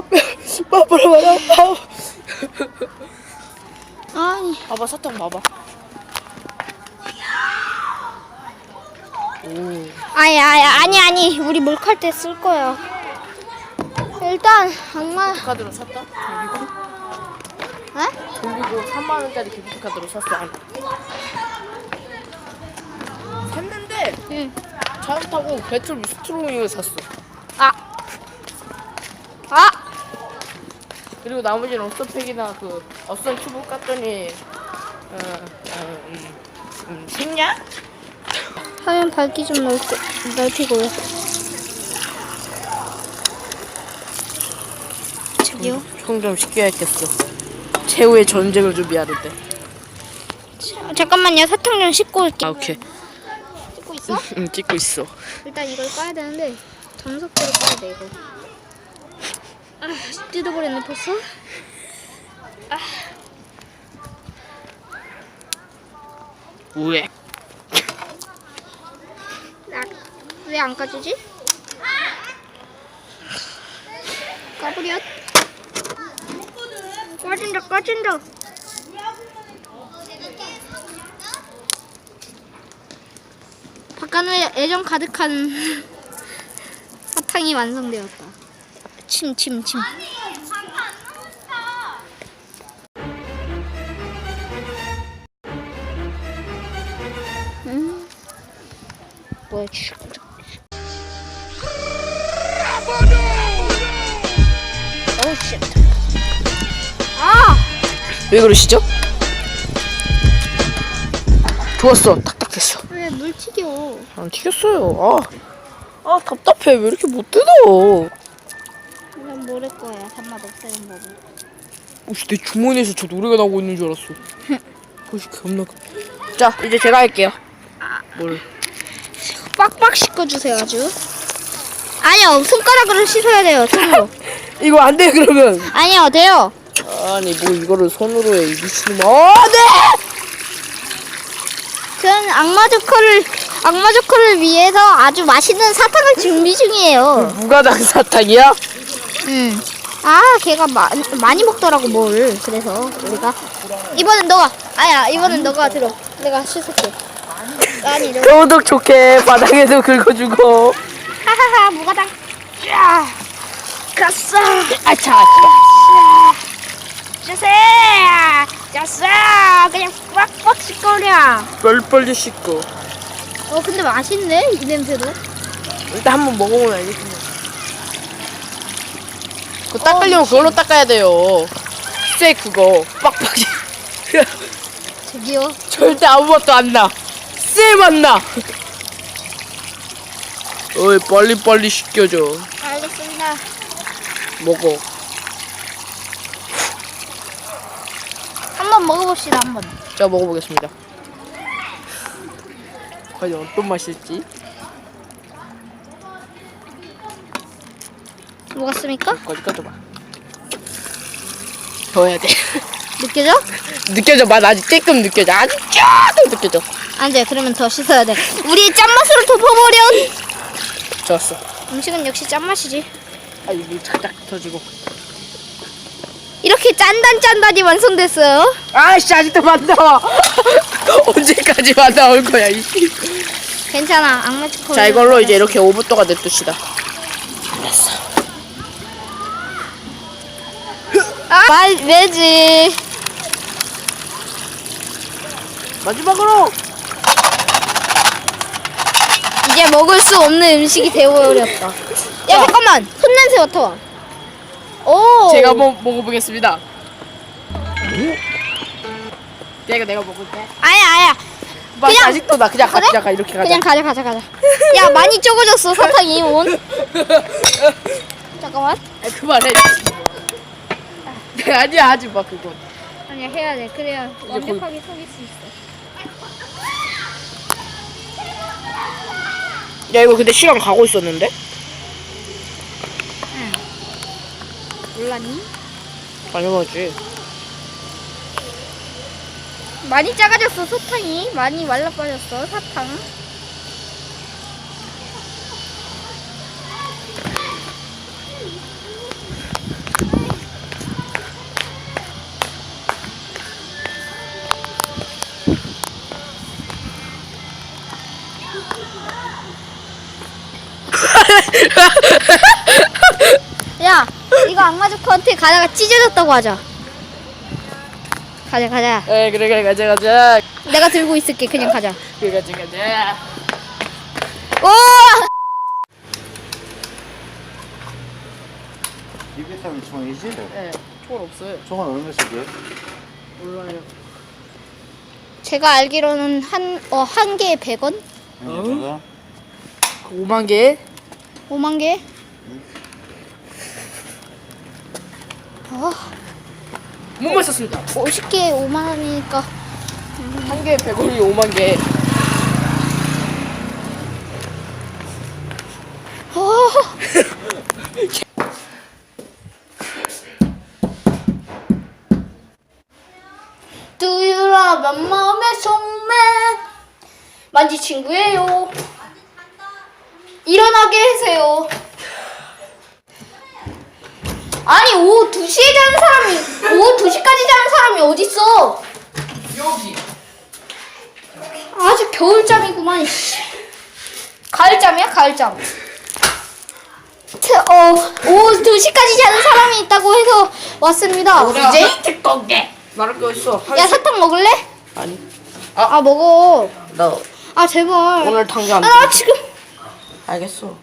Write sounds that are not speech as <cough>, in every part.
빠빠라 봐라. 아니 봐봐 사탕 봐봐. 오. 아니 아니 아니 아니 우리 몰칼 때쓸 거야. 일단 악마 카드로 샀다? 돌리고 에? 돌리고 3만 원짜리 기프트 카드로 샀어. 아니. 샀는데 응. 잘못하고 배틀 스트로밍을 샀어. 아. 아. 그리고 나머지는 어썸팩이나 그 어썸 큐브 깠더니 어, 어, 음, 음, 생냐? 화면 밝기 좀 넓, 넓히고요. 저기요. 총좀 시켜야겠어. 최후의 전쟁을 준비하는데. 자, 잠깐만요. 사탕 좀 씻고 올게. 아 오케이. 씻고 있어? 응 찍고 있어. 일단 이걸 까야 되는데 정석대로 까야 돼 이거. 아, 뜯어버렸네 벌써. 우에. 왜안 까주지? 까부렸. 까진다 까진다. 바깥에 애정 가득한 <laughs> 사탕이 완성되었다. 침 침 침. 음. 뭐야? 슉. 오 쉣. 아! 왜 그러시죠? 좋았어. 탁탁했어. 왜 물 튀겨? 안 튀겼어요. 아, 아 답답해. 왜 이렇게 못 뜯어? 난 모를 거야. 단맛 법을. 혹시 내 주머니에서 저 노래가 나오고 있는 줄 알았어. <laughs> 혹시 겁나. 자, 이제 제가 할게요. 뭘? 빡빡 씻어주세요 아주. 아니요 손가락으로 씻어야 돼요 손으로. <laughs> 이거 안 돼, 그러면. 아니요 돼요. 아니, 뭐 이거를 손으로 해. 이 미친놈아. 아, 네! 저는 악마 조커를 악마 조커를 위해서 아주 맛있는 사탕을 준비 중이에요. 무가당 사탕이야? 음. 아 걔가 마, 많이 먹더라고 뭘. 그래서 우리가 이번엔 너가 아야 이번엔 너가 들어. 내가 씻을게. 아니 너. 교독 좋게 바닥에도 긁어주고. 하하하 무가당. 야. 갔어. 아차. 주세요. jas어. 그냥 빡빡 씻거려. 뻘뻘 씻고. 어 근데 맛있네 이 냄새도. 일단 한번 먹어보면 알겠습니다. 그거 닦으려면 그걸로 닦아야 돼요. 쇠 그거 빡빡이. 저기요. 절대 아무 맛도 안 나. 쇠만 나. 어이 빨리 빨리 씻겨줘. 알겠습니다. 먹어. 한번 먹어봅시다 한번. 자 먹어보겠습니다. 과연 어떤 맛일지. 먹었습니까? 거기 꺼줘봐. 더 해야 돼. <laughs> 느껴져? 느껴져. 맛 아직 조금 느껴져. 아주 조금 느껴져. 안 돼. 그러면 더 씻어야 돼. 우리 짠맛으로 덮어버려. 좋았어. 음식은 역시 짠맛이지. 아 이거 착착 터지고. 이렇게 짠단짠단이 완성됐어요. 아이씨 아직도 맛 나와. <laughs> 언제까지 맛 나올 거야 이씨. 괜찮아. 악마 초코. 자 이걸로 이제 이렇게 5분 동안 냅둡시다. 알았어. 아, 왜지? 마지막으로 이제 먹을 수 없는 음식이 되어버렸다. 야 잠깐만. 손 냄새 맡아봐. 오. 제가 한번 먹어보겠습니다. 내가 내가 먹을게. 아야 아야. 맛 그냥- 아직도 나 그냥 가 그래? 그냥 가 이렇게 가자. 그냥 가자 가자 가자. 야 많이 적어졌어 사탕이 온. <laughs> 잠깐만. 아, 그만해. 아니야 하지 마 그건. 아니야 해야 돼. 그래야 완벽하게 속일 수 있어. 야 이거 근데 시간 가고 있었는데? 몰랐니? 당연하지. 많이 작아졌어 사탕이. 많이 말라 빠졌어 사탕. <laughs> 야, 이거 악마 조커한테 가다가 찢어졌다고 하자. 가자, 가자. 에 그래 그래 가자 가자 내가 들고 있을게. 그냥 가자. 그래 가자 가자 오! 이게 다 총이지? 예 총알 없어요 총은 얼마씩이에요? 몰라요 제가 알기로는 한, 어, 한 개에 100원? 어? 5만 개 5만 개? 어, 못 맞췄습니다. 50개에 5만 원이니까. 한 개에 100원이 5만 개. 어, <laughs> Do you love my 만지 친구예요 일어나게 해주세요. 아니 오후 2시에 자는 사람이 오후 2시까지 자는 사람이 어딨어? 여기. 아주 겨울잠이구만 씨. 가을잠이야 가을잠. 트- 어 오후 2시까지 자는 사람이 있다고 해서 왔습니다. 이제? 특공대 말할 거 있어? 야 사탕 먹을래? 아니. 아 먹어. 너아 제발. 오늘 당장 안 아, 나 지금 알겠어.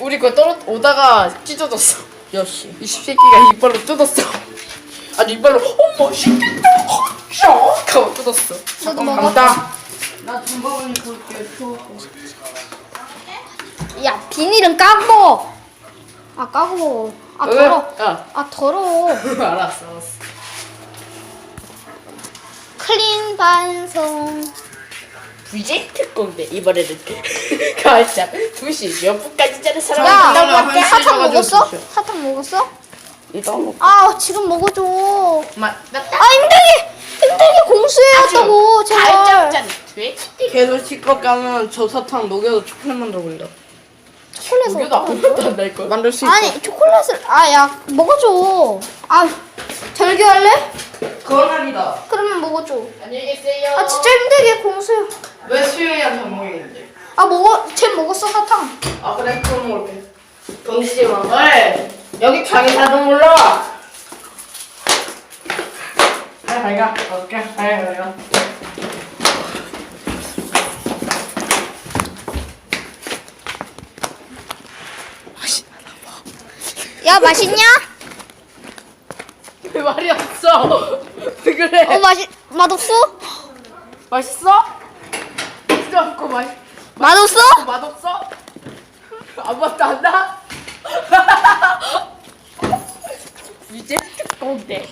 우리 거 떨어 오다가 찢어졌어. 역시 이 새끼가 이빨로 뜯었어. 아니 이빨로 어머 맛있겠다. 쫙 하고 뜯었어. 너도 먹어. 간다. 나 준범이 볼게. 야 비닐은 까고 아 까고 아 더러 야. 아 더러워 <laughs> 알았어 알았어. 클린 반송 VJ 특공대 이번에는 <laughs> 가을잠 2시 몇 분까지 자는 사람 야 만나고 할게. 사탕 먹었어? 사탕 먹었어? 이거 먹. 아 지금 먹어줘 마. 나아 힘들게 힘들게 공수해왔다고 제발 가을잠 돼? 계속 실컷 가면 저 사탕 녹여서 초콜릿 만들어 볼래. 초콜릿을 녹여도 어떻게 아무것도 안 날 걸. 만들 수 있어. 아니 초콜릿을 아 야 먹어줘 아 절규할래? 그건 아니다. 그러면 먹어줘 안녕히 계세요. 아 진짜 힘들게 공수해 왜 수영이한테 먹이는데? 아 먹어 쟤 먹었어 사탕 아 그래 그럼 먹을게. 돈 주지 마. 왜? 여기 자기 사정 몰라. 아 잘가. 먹을게. 아 잘 가. 야 맛있냐? 왜 말이 없어? 왜 그래? 어 맛있 맛없어? 맛있어? 맛있지 않고 맛 맛없어? 맛없어? 아무것도 안 나? <laughs> 이제 뜨거운데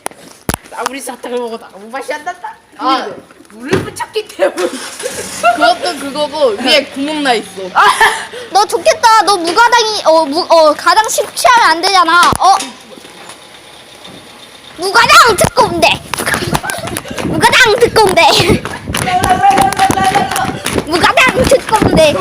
아무리 사탕을 먹어도 아무 맛이 안 난다. 아 물을 붙였기 때문에 그것도 그거고 위에 구멍 나 있어. 너 좋겠다 너 무가당이 어 무 어 가당 식취하면 안 되잖아 어 무가당 특공대 Một cái đang thức cùng đi Một cái đang thức cùng đi